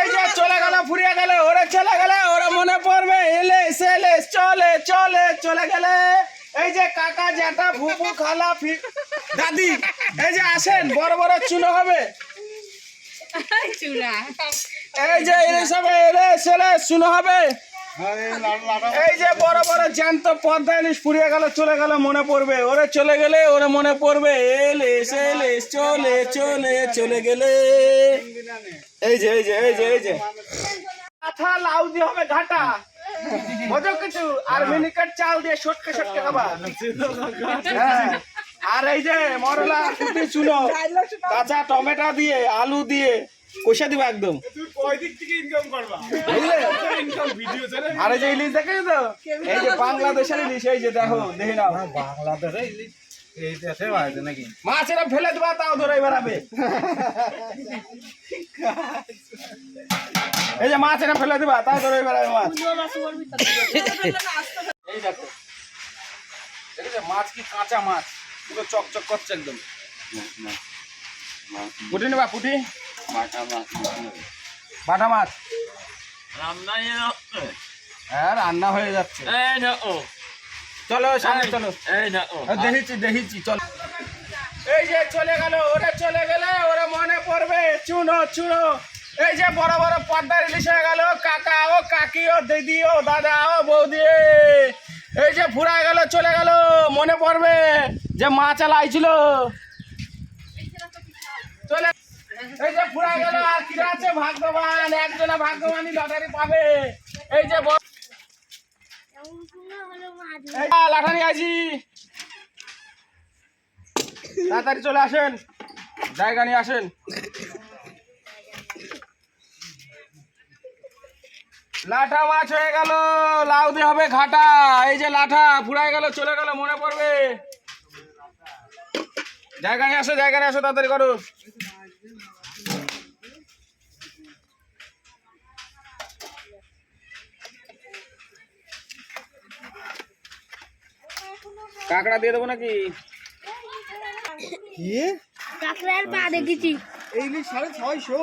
এই যে চলে গেল ফুরিয়ে গেল ওরা চলে গেলে ওরা মনে পড়বে এলে সেলে চলে চলে চলে গেলে। এই যে কাকা জ্যাঠা ফুপু খালা ফি দাদি এই যে আসেন বড় বড় চুনো হবে। এই যে ইলিশ হবে এলে সেলে চুনো হবে। এই যে বড় বড় জ্যান্ত পদ্মা ইলিশ ফুরিয়ে গেল চলে গেল মনে পড়বে। ওরে চলে গেলে ওরে মনে পড়বে। এলে সেলে চলে চলে চলে গেলে। এই যে এই যে এই যে এই যে। আঠা লাউ দিয়ে হবে ঘাটা। বোঝো কিছু? আর মিনিকেট চাল দিয়ে সটকে সটকে খাবা। হ্যাঁ। আর এই যে মরলা চুনো কাঁচা টমেটো দিয়ে আলু দিয়ে কষে দিবা একদম? আর এই যে ইলিশ দেখে তো এই যে বাংলাদেশের ইলিশ এই যে দেখো দেখে নাও। বাংলাদেশে ইলিশ এই দেশে বাড়ছে নাকি? মাছ এরা ফেলে দেবা তাও ধরে বেড়াবে। এই যে মাছ ফেলে দেবা তাও ধরে বেড়াবে মাছ। এই দেখো। মাছ কি কাঁচা মাছ? পুরো চকচক করছে একদম। পুটি নেবা পুটি? বাটা মাছ হ্যাঁ রান্না হয়ে যাচ্ছে। চলো সামনে চলো। দেখিছি দেখিছি চল। এই যে চলে গেল ওরা চলে গেলে ওরা মনে পড়বে চুনো চুনো। এই যে বড় বড় পর্দার ইলিশ হয়ে গেল কাকা ও কাকি ও দিদি ও দাদা ও বৌদি। এই যে ফুরা গেল চলে গেল মনে পড়বে যে মাছ আলাইছিল চলে এই যে ফুরা গেল আর কি আছে? ভাগ্যবান একজনে ভাগ্যবানই লটারি পাবে। এই যে ব- এই আ, লাঠা নিয়ে আছি তাড়াতাড়ি চলে আসেন। জায়গা নিয়ে আসেন। লাঠা মাছ হয়ে গেল লাউ দিয়ে হবে ঘাটা। এই যে লাঠা ফুরাই গেল চলে গেল মনে পড়বে। জায়গা নিয়ে আসো জায়গা নিয়ে আসো তাড়াতাড়ি করো। কাঁকড়া দিয়ে দেবো নাকি? কি? কাঁকড়ার পা দেখেছি। এই সাড়ে ছয়শো।